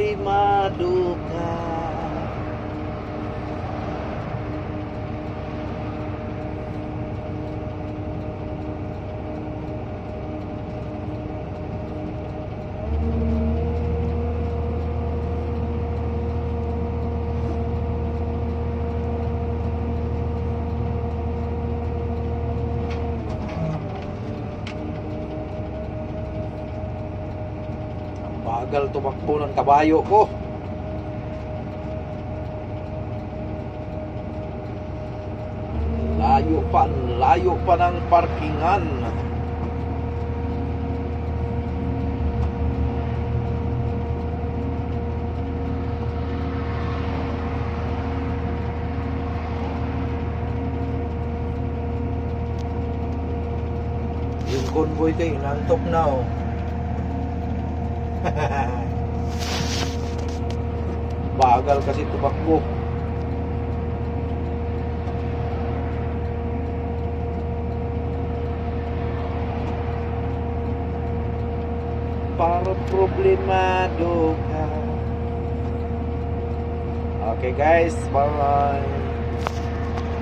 problemado ka. Bagal tumakbo ng kabayo ko. Layo pa, layo pa ng parkingan. Yung convoy kayo, nantok na oh. Bagal kasi tumakbo. Para problemado ka. Okay guys, bye.